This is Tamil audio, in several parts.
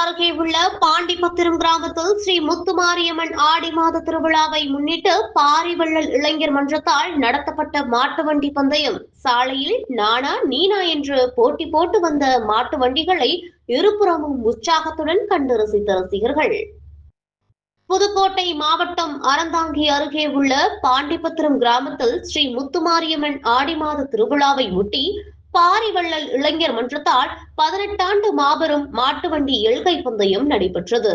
அருகே உள்ள பாண்டிபத்திரம் கிராமத்தில் ஸ்ரீ முத்துமாரியம்மன் ஆடி மாத திருவிழாவை முன்னிட்டு பாரிவள்ளல் இளைஞர் மன்றத்தால் நடத்தப்பட்ட மாட்டு வண்டி பந்தயம். சாலையில் நானா நீனா என்று போட்டி போட்டு வந்த மாட்டு வண்டிகளை இருபுறமும் உற்சாகத்துடன் கண்டு ரசித்த ரசிகர்கள். புதுக்கோட்டை மாவட்டம் அறந்தாங்கி அருகே உள்ள பாண்டிபத்திரம் கிராமத்தில் ஸ்ரீ முத்துமாரியம்மன் ஆடி மாத திருவிழாவை ஒட்டி பாரிவள்ளல் இளைஞர் மன்றத்தால் பதினெட்டாண்டு மாபெரும் மாட்டு வண்டி எல்கை பந்தயம் நடைபெற்றது.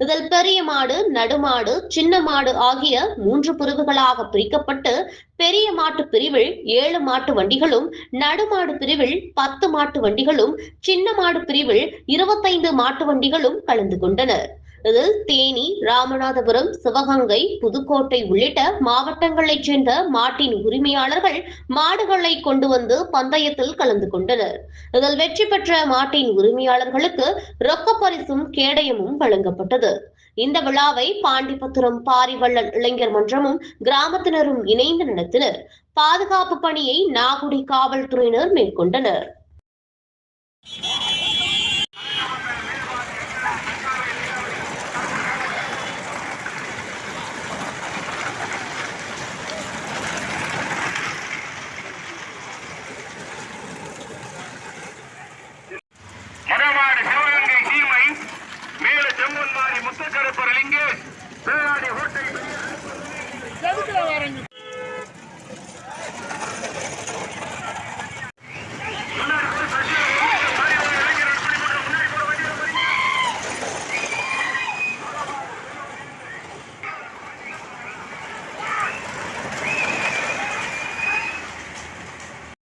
இதில் பெரிய மாடு நடுமாடு சின்ன மாடு ஆகிய மூன்று பிரிவுகளாக பிரிக்கப்பட்டு பெரிய மாட்டு பிரிவில் ஏழு மாட்டு வண்டிகளும் நடுமாடு பிரிவில் பத்து மாட்டு வண்டிகளும் சின்ன மாடு பிரிவில் இருபத்தைந்து மாட்டு வண்டிகளும் கலந்து கொண்டனர். இதில் தேனி ராமநாதபுரம் சிவகங்கை புதுக்கோட்டை உள்ளிட்ட மாவட்டங்களைச் சேர்ந்த மாட்டின் உரிமையாளர்கள் மாடுகளை கொண்டு வந்து பந்தயத்தில் கலந்து கொண்டனர். இதில் வெற்றி பெற்ற மாட்டின் உரிமையாளர்களுக்கு ரொக்க பரிசும் கேடயமும் வழங்கப்பட்டது. இந்த விழாவை பாண்டிபத்திரம் பாரிவள்ளல் இளைஞர் மன்றமும் கிராமத்தினரும் இணைந்து நடத்தினர். பாதுகாப்பு பணியை நாகுடி காவல்துறையினர் மேற்கொண்டனர். வாரங்க